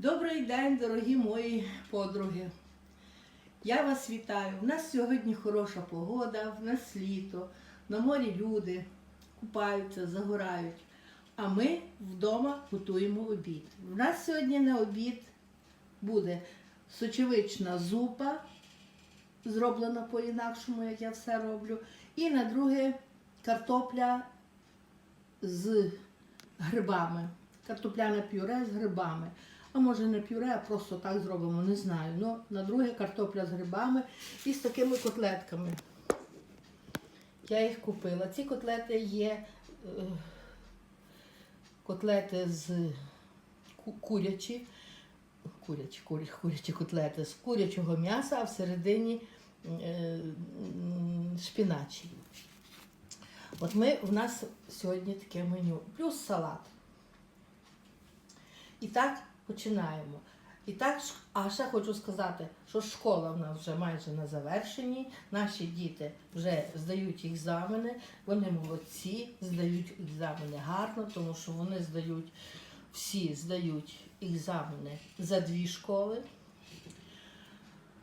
Добрий день, дорогі мої подруги. Я вас вітаю. У нас сьогодні хороша погода, в нас літо, на морі люди купаються, загорають. А ми вдома готуємо обід. У нас сьогодні на обід буде сочевична зупа, зроблена по-інакшому, як я все роблю. І на друге картопля з грибами. Картопляне пюре з грибами. А може не пюре, а просто так зробимо, не знаю. Ну, на друге картопля з грибами і з такими котлетками. Я їх купила. Ці котлети є е, котлети з курячі, курячі, курячі, курячі котлети з курячого м'яса, а всередині е, шпіначі. От ми, в нас сьогодні таке меню, плюс салат. І так починаємо. І так, а ще хочу сказати, що школа в нас вже майже на завершенні. Наші діти вже здають екзамени, вони молодці, здають екзамени гарно, тому що вони здають, всі здають екзамени за дві школи.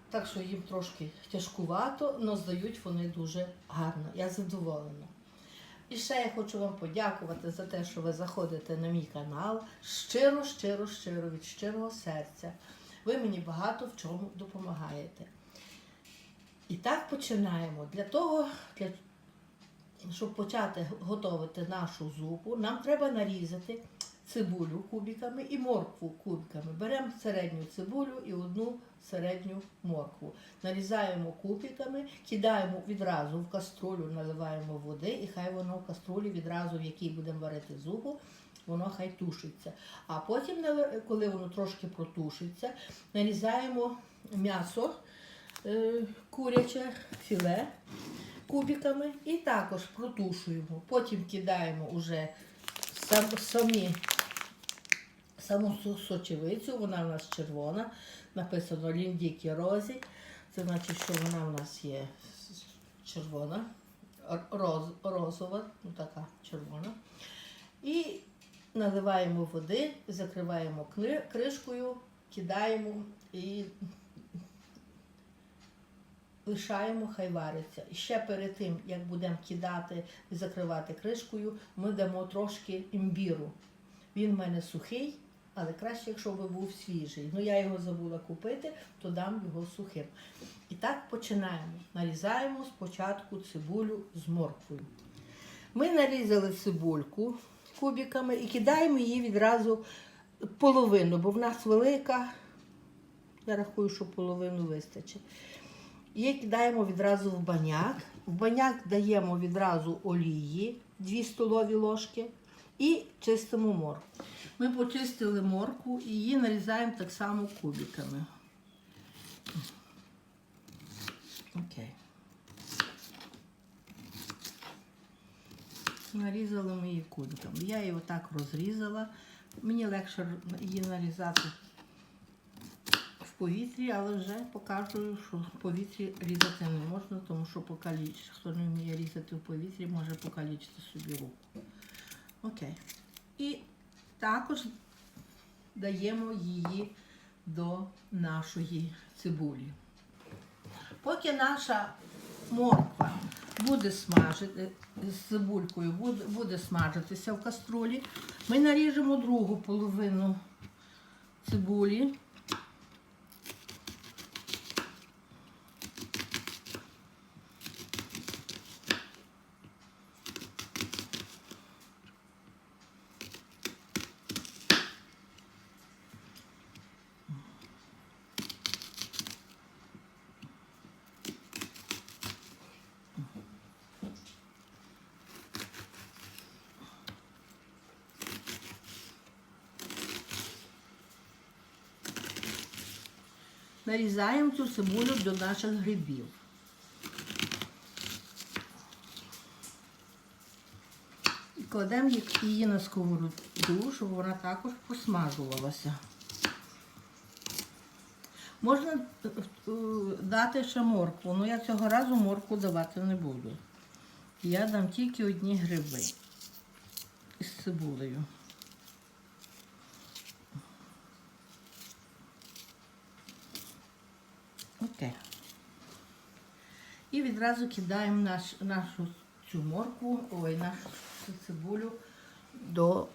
Так що їм трошки тяжкувато, але здають вони дуже гарно. Я задоволена. І ще я хочу вам подякувати за те, що ви заходите на мій канал. Щиро, щиро, щиро, від щирого серця. Ви мені багато в чому допомагаєте. І так починаємо. Для того, для, щоб почати готувати нашу зупу, нам треба нарізати цибулю кубиками і моркву кубиками. Беремо середню цибулю і одну середню моркву. Нарізаємо кубиками, кидаємо відразу в каструлю, наливаємо води, і хай воно в каструлі відразу, в якій будемо варити зупу, воно хай тушиться. А потім, коли воно трошки протушиться, нарізаємо м'ясо е, куряче філе кубиками і також протушуємо. Потім кидаємо уже самі, саму сочевицю, вона у нас червона, написано Ліндікі Розі. Це значить, що вона у нас є червона, роз, розова, ну така червона. І наливаємо води, закриваємо кришкою, кидаємо і лишаємо, хай вариться. І ще перед тим, як будемо кидати і закривати кришкою, ми дамо трошки імбіру. Він в мене сухий, але краще, якщо би був свіжий. Ну я його забула купити, то дам його сухим. І так починаємо. Нарізаємо спочатку цибулю з морквою. Ми нарізали цибульку кубиками і кидаємо її відразу половину, бо в нас велика. Я рахую, що половину вистачить. Її кидаємо відразу в баняк. В баняк даємо відразу олії 2 столові ложки і чистимо моркву. Ми почистили моркву і її нарізаємо так само кубиками. Окей. Нарізали ми її кубиками. Я її отак розрізала. Мені легше її нарізати в повітрі, але вже покажу, що в повітрі різати не можна, тому що покалічить. Хто не вміє різати в повітрі, може покалічити собі руку. Окей. І також даємо її до нашої цибулі. Поки наша морква буде смажити з цибулькою, буде, буде смажитися в каструлі, ми наріжемо другу половину цибулі. Нарізаємо цю цибулю до наших грибів. І кладемо її на сковороду, щоб вона також посмажувалася. Можна е, дати ще моркву, але я цього разу моркву давати не буду. Я дам тільки одні гриби із цибулею. Окей. І відразу кидаємо наш, нашу цю моркву, ой, нашу цибулю до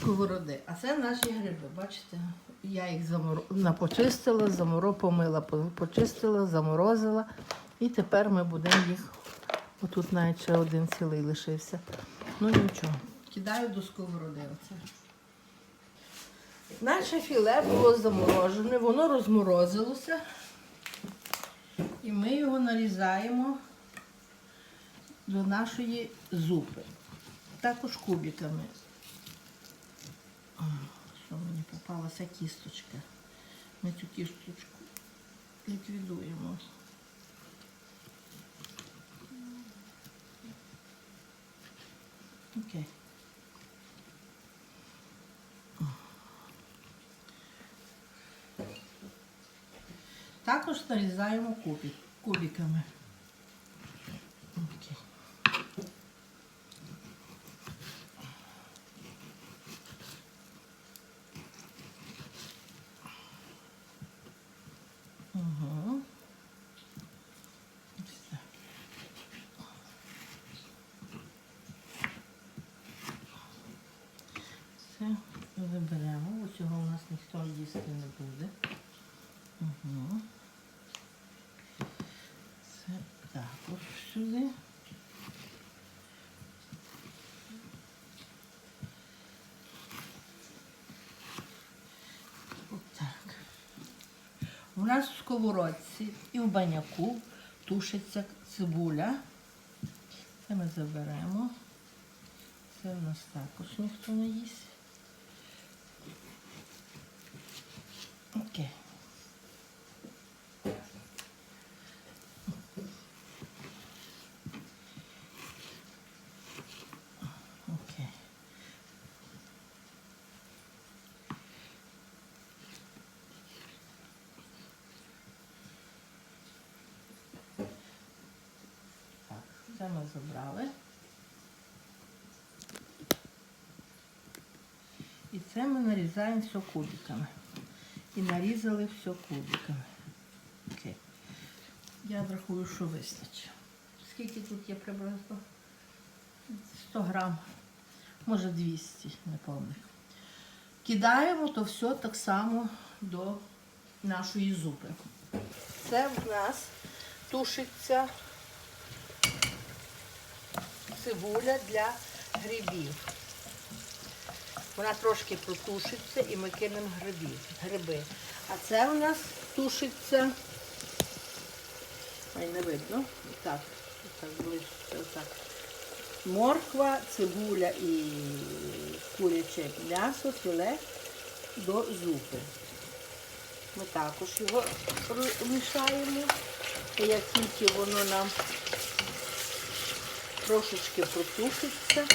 сковороди. А це наші гриби, бачите? Я їх замор... почистила, заморо, помила, почистила, заморозила. І тепер ми будемо їх. Отут навіть ще один цілий лишився. Ну нічого. Кидаю до сковороди. Оце. Наше філе було заморожене, воно розморозилося. І ми його нарізаємо до нашої зупи. Також кубиками. Що мені попалася кісточка. Ми цю кісточку ліквідуємо. Окей. Також нарізаємо кубик, кубиками. Угу. Все виберемо, бо цього у нас ніхто їсти не буде. Угу. Це також сюди. Отак. У нас в сковородці і в баняку тушиться цибуля. Це ми заберемо. Це в нас також ніхто не їсть. Окей. Окей. Так, це ми забрали. І це ми нарізаємо все кубиками. І нарізали все кубиками. Окей. Я рахую, що вистачить. Скільки тут є приблизно? 100 грам, може 200 неповних. Кидаємо то все так само до нашої зупи. Це в нас тушиться цибуля для грибів. Вона трошки протушиться і ми кинемо гриби. А це у нас тушиться. Ой, не видно. Так, так ближче, так. Морква, цибуля і куряче м'ясо, філе до зупи. Ми також його мішаємо. І як тільки воно нам трошечки протушиться,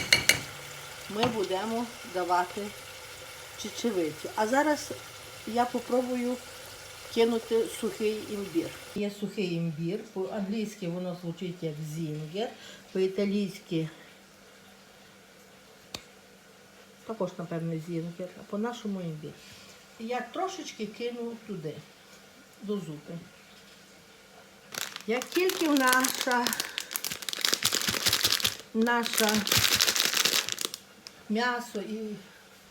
ми будемо давати чечевицю. А зараз я попробую кинути сухий імбір. Є сухий імбір, по-англійськи воно звучить як зінгер, по-італійськи також, напевно, зінгер, а по-нашому імбір. Я трошечки кину туди, до зупи. Як тільки наша, наша м'ясо і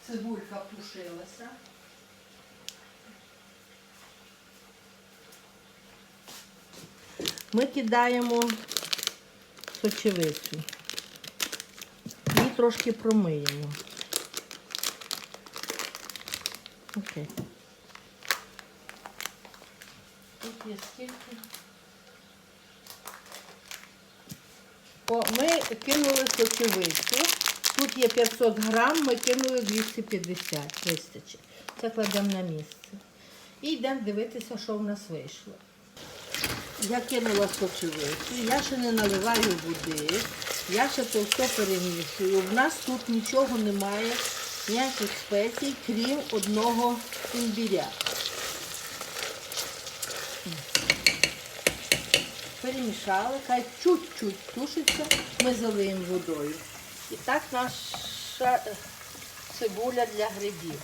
цибулька тушилася, ми кидаємо сочевицю. І трошки промиємо. Окей. Тут є скільки. О, ми кинули сочевицю. Тут є 500 грам, ми кинули 250, вистачить. Це кладемо на місце. І йдемо дивитися, що в нас вийшло. Я кинула сочевицю, я ще не наливаю води, я ще то все перемішую. В нас тут нічого немає, ніяких спецій, крім одного імбіря. Перемішали, хай чуть-чуть тушиться, ми залиємо водою. І так наша е, цибуля для грибів.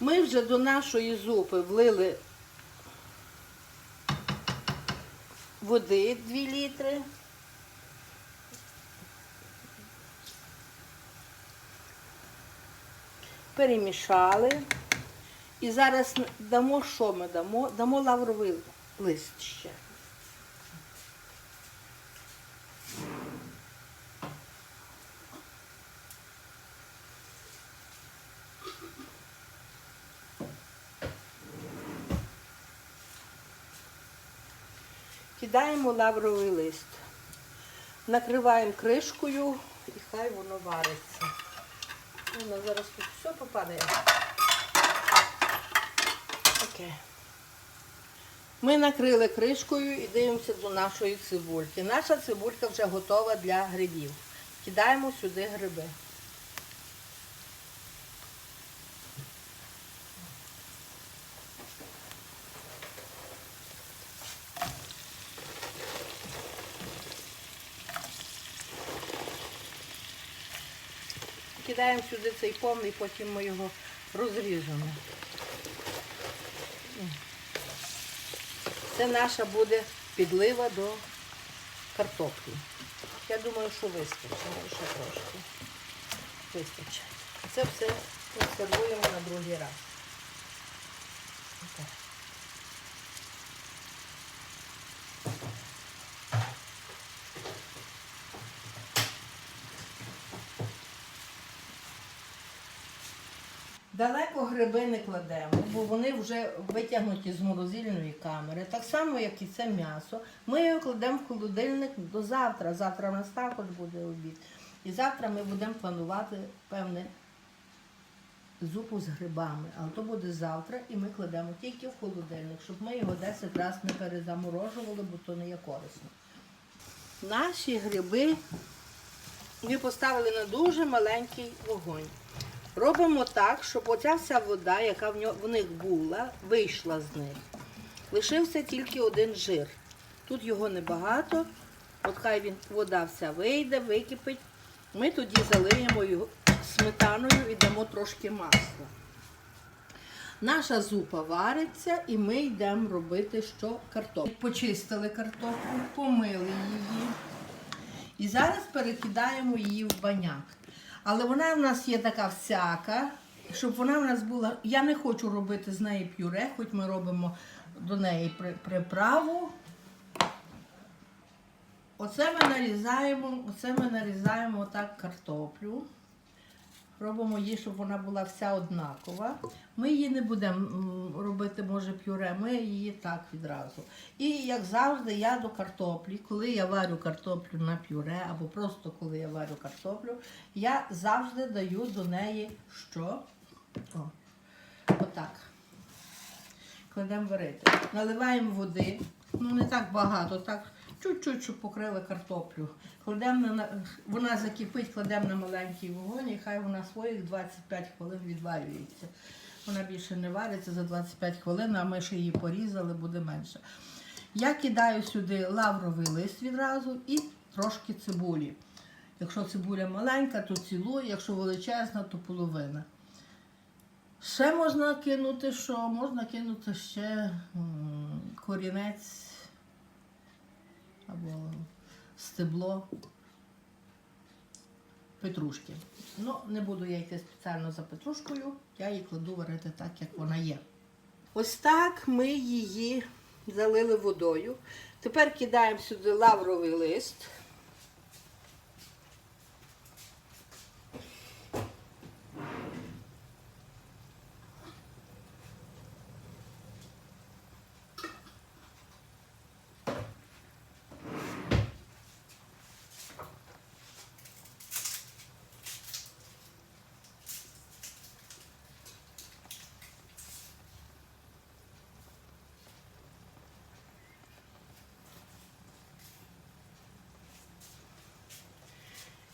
Ми вже до нашої зупи влили води 2 літри. Перемішали. І зараз дамо, що ми дамо? Дамо лавровий лист ще. Кидаємо лавровий лист. Накриваємо кришкою і хай воно вариться. Воно зараз тут все попадає. Окей. Ми накрили кришкою і дивимося до нашої цибульки. Наша цибулька вже готова для грибів. Кидаємо сюди гриби. Кидаємо сюди цей повний, потім ми його розріжемо. Це наша буде підлива до картоплі. Я думаю, що вистачить, може ще трошки. Вистачить. Це все консервуємо на другий раз. Далеко гриби не кладемо, бо вони вже витягнуті з морозильної камери. Так само, як і це м'ясо. Ми його кладемо в холодильник до завтра. Завтра в нас також буде обід. І завтра ми будемо планувати певне зупу з грибами. Але то буде завтра, і ми кладемо тільки в холодильник, щоб ми його 10 разів не перезаморожували, бо то не є корисно. Наші гриби ми поставили на дуже маленький вогонь. Робимо так, щоб оця вся вода, яка в, них була, вийшла з них. Лишився тільки один жир. Тут його небагато. От хай він, вода вся вийде, википить. Ми тоді залиємо його сметаною і дамо трошки масла. Наша зупа вариться і ми йдемо робити що картоплю. Почистили картоплю, помили її. І зараз перекидаємо її в баняк. Але вона в нас є така всяка, щоб вона в нас була. Я не хочу робити з неї пюре, хоч ми робимо до неї при- приправу. Оце ми нарізаємо, оце ми нарізаємо так картоплю. Робимо її, щоб вона була вся однакова. Ми її не будемо робити, може, пюре, ми її так відразу. І як завжди, я до картоплі, коли я варю картоплю на пюре, або просто коли я варю картоплю, я завжди даю до неї що? О, отак. Кладемо варити. Наливаємо води, ну не так багато, так чуть-чуть, щоб покрили картоплю. Кладемо на, на- вона закипить, кладемо на маленький вогонь, і хай вона своїх 25 хвилин відварюється. Вона більше не вариться за 25 хвилин, а ми ще її порізали, буде менше. Я кидаю сюди лавровий лист відразу і трошки цибулі. Якщо цибуля маленька, то цілу, якщо величезна, то половина. Ще можна кинути, що можна кинути ще корінець або стебло петрушки. Ну, не буду я йти спеціально за петрушкою, я її кладу варити так, як вона є. Ось так ми її залили водою. Тепер кидаємо сюди лавровий лист.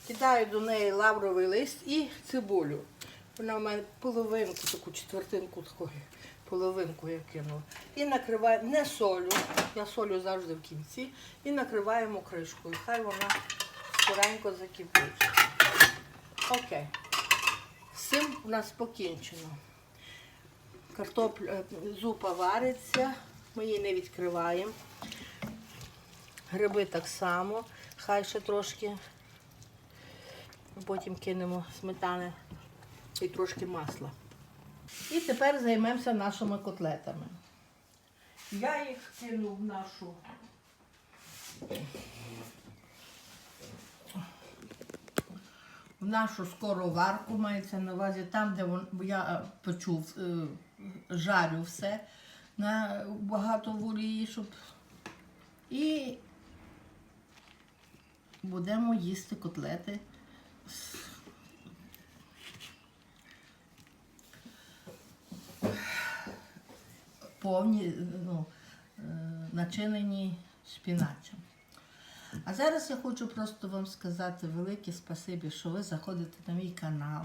Кидаю до неї лавровий лист і цибулю. Вона в мене половинку, таку четвертинку такої, половинку я кинула. І накриваю, не солю, я солю завжди в кінці. І накриваємо кришкою. Хай вона скоренько закипить. Окей. З цим у нас покінчено. Картопля, е, зупа вариться, ми її не відкриваємо. Гриби так само, хай ще трошки. Потім кинемо сметани і трошки масла. І тепер займемося нашими котлетами. Я їх кину в нашу. В нашу скороварку мається на увазі, там, де вон, я е, печу, е, жарю все на багато в олії, щоб. І будемо їсти котлети. Повні, ну, е, начинені шпіначем. А зараз я хочу просто вам сказати велике спасибі, що ви заходите на мій канал,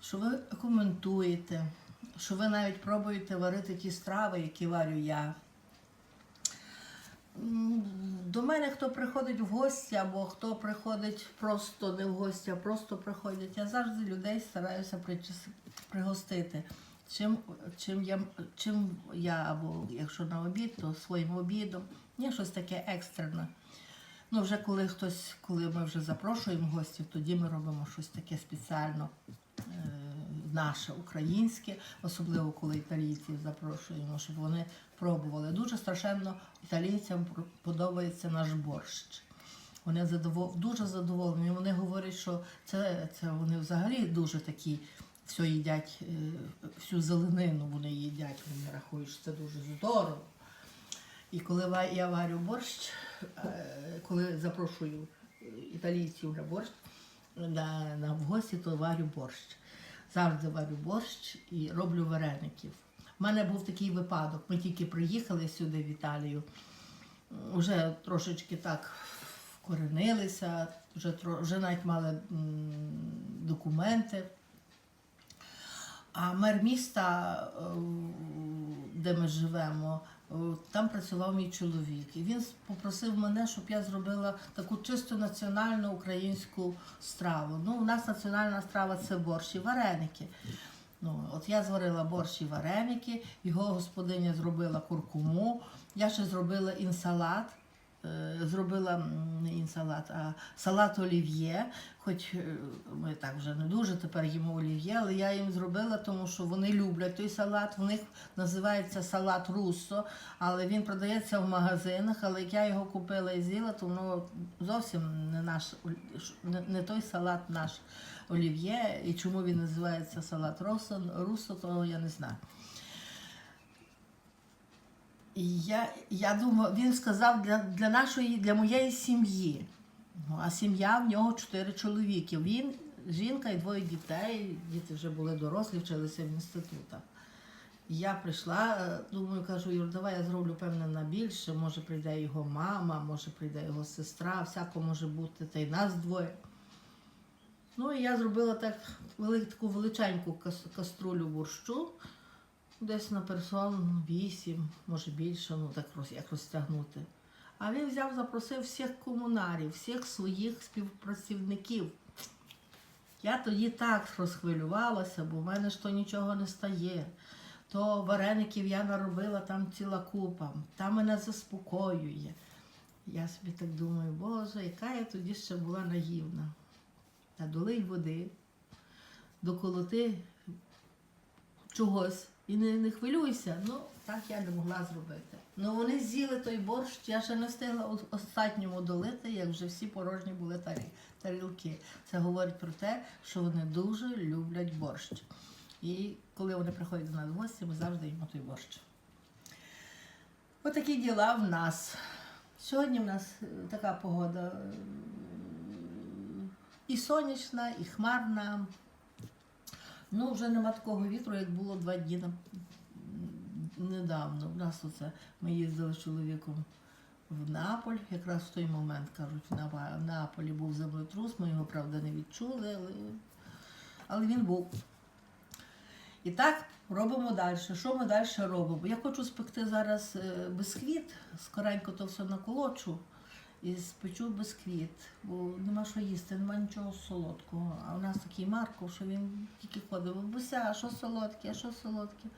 що ви коментуєте, що ви навіть пробуєте варити ті страви, які варю я. До мене хто приходить в гості, або хто приходить просто не в гості, а просто приходять. Я завжди людей стараюся пригостити. Чим, чим, я, чим я, або якщо на обід, то своїм обідом. Ні, щось таке екстрене. Ну, вже коли хтось, коли ми вже запрошуємо гостів, тоді ми робимо щось таке спеціально е, наше, українське, особливо коли італійців запрошуємо, щоб вони пробували. Дуже страшенно італійцям подобається наш борщ. Вони задовол... дуже задоволені. Вони говорять, що це, це вони взагалі дуже такі все їдять, е, всю зеленину вони їдять. Вони рахують, що це дуже здорово. І коли я варю борщ, е, коли запрошую італійців на борщ, на, на в гості, то варю борщ. Завжди варю борщ і роблю вареників. У мене був такий випадок. Ми тільки приїхали сюди в Італію, вже трошечки так вкоренилися, вже, вже навіть мали документи. А мер міста, е, де ми живемо, е, там працював мій чоловік. І він попросив мене, щоб я зробила таку чисто національну українську страву. Ну, у нас національна страва це борщ і вареники. Ну, от я зварила борщ і вареники, його господиня зробила куркуму, я ще зробила інсалат. Е, Зробила не інсалат, а салат олів'є. Хоч е, ми так вже не дуже тепер їмо олів'є, але я їм зробила, тому що вони люблять той салат. В них називається салат руссо, але він продається в магазинах. Але як я його купила і з'їла, то воно зовсім не наш не, той салат наш олів'є. І чому він називається салат руссо, то я не знаю. Я, я думаю, він сказав для, для нашої, для моєї сім'ї. Ну, а сім'я в нього чотири чоловіки. Він, жінка і двоє дітей. Діти вже були дорослі, вчилися в інститутах. Я прийшла, е, думаю, кажу, Юр, давай я зроблю певне на більше. Може прийде його мама, може прийде його сестра, всяко може бути, та й нас двоє. Ну і я зробила так вели- таку величеньку кас- каструлю борщу, десь на персон 8, може більше, ну так як розтягнути. А він взяв, запросив всіх комунарів, всіх своїх співпрацівників. Я тоді так розхвилювалася, бо в мене ж то нічого не стає. То вареників я наробила там ціла купа, там мене заспокоює. Я собі так думаю, Боже, яка я тоді ще була наївна. Та долий води, доколоти чогось і не, не хвилюйся. Ну, так я не могла зробити. Ну вони з'їли той борщ, я ще не встигла останньому долити, як вже всі порожні були тарі, тарілки. Це говорить про те, що вони дуже люблять борщ. І коли вони приходять до нас в гості, ми завжди їмо той борщ. Отакі діла в нас. Сьогодні в нас е, така погода і сонячна, і хмарна. Ну, вже нема такого вітру, як було два дні недавно. У нас оце ми їздили з чоловіком в Неаполь. Якраз в той момент кажуть, в Неаполі був землетрус. Ми його, правда, не відчули, але, але він був. І так робимо далі. Що ми далі робимо? Я хочу спекти зараз е, бисквіт, скоренько то все наколочу і спечу бисквіт, бо нема що їсти, нема нічого солодкого. А у нас такий Марко, що він тільки ходив, буся, а що солодке, а що солодке.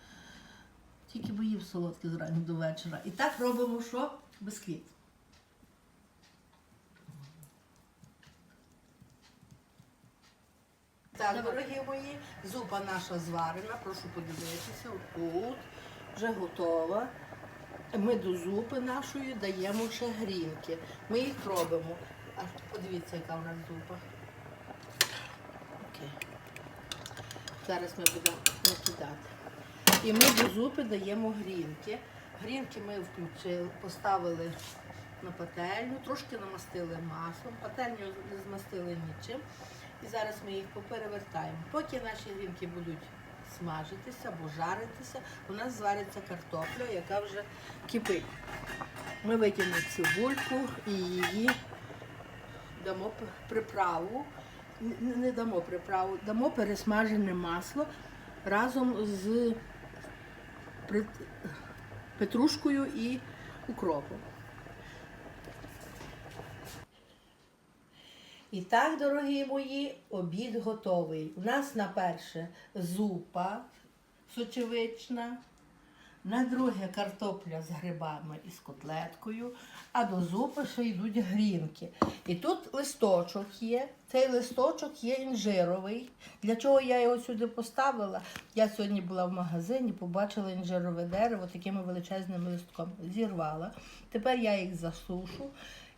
Тільки бо боїв солодке зранку до вечора. І так робимо що? Бисквіт. Так, дорогі мої, зупа наша зварена, прошу подивитися, от вже готова. Ми до зупи нашої даємо ще грінки. Ми їх робимо. А подивіться, яка в нас зупа. Окей. Зараз ми будемо накидати. І ми до зупи даємо грінки. Грінки ми включили, поставили на пательню, трошки намастили маслом, пательню не змастили нічим. І зараз ми їх поперевертаємо. Поки наші грінки будуть смажитися або жаритися, у нас звариться картопля, яка вже кипить. Ми витягнемо цибульку і її дамо приправу. Не дамо приправу, дамо пересмажене масло разом з петрушкою і укропом. І так, дорогі мої, обід готовий. У нас на перше зупа сочевична, на друге картопля з грибами і з котлеткою, а до зупи ще йдуть грінки. І тут листочок є. Цей листочок є інжировий. Для чого я його сюди поставила? Я сьогодні була в магазині, побачила інжирове дерево такими величезним листком. Зірвала. Тепер я їх засушу,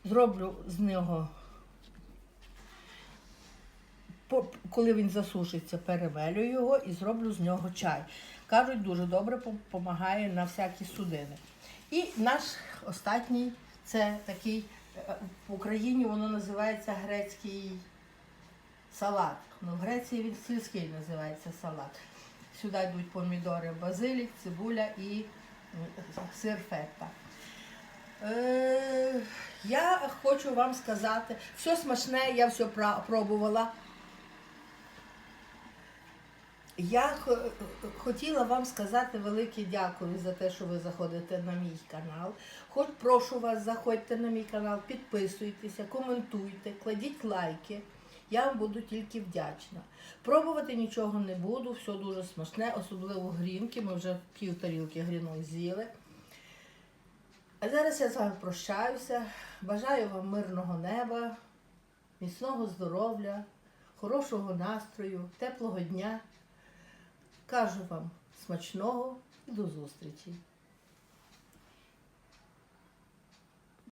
зроблю з нього коли він засушиться, перемелю його і зроблю з нього чай. Кажуть, дуже добре допомагає на всякі судини. І наш останній це такий е, в Україні воно називається грецький салат. Ну, в Греції він сільський називається салат. Сюди йдуть помідори, базилік, цибуля і сир фета. Е, я хочу вам сказати, все смачне, я все пробувала. Я хотіла вам сказати велике дякую за те, що ви заходите на мій канал. Хоч прошу вас, заходьте на мій канал, підписуйтеся, коментуйте, кладіть лайки. Я вам буду тільки вдячна. Пробувати нічого не буду, все дуже смачне, особливо грінки. Ми вже пів тарілки грінок з'їли. А зараз я з вами прощаюся. Бажаю вам мирного неба, міцного здоров'я, хорошого настрою, теплого дня. Кажу вам смачного і до зустрічі!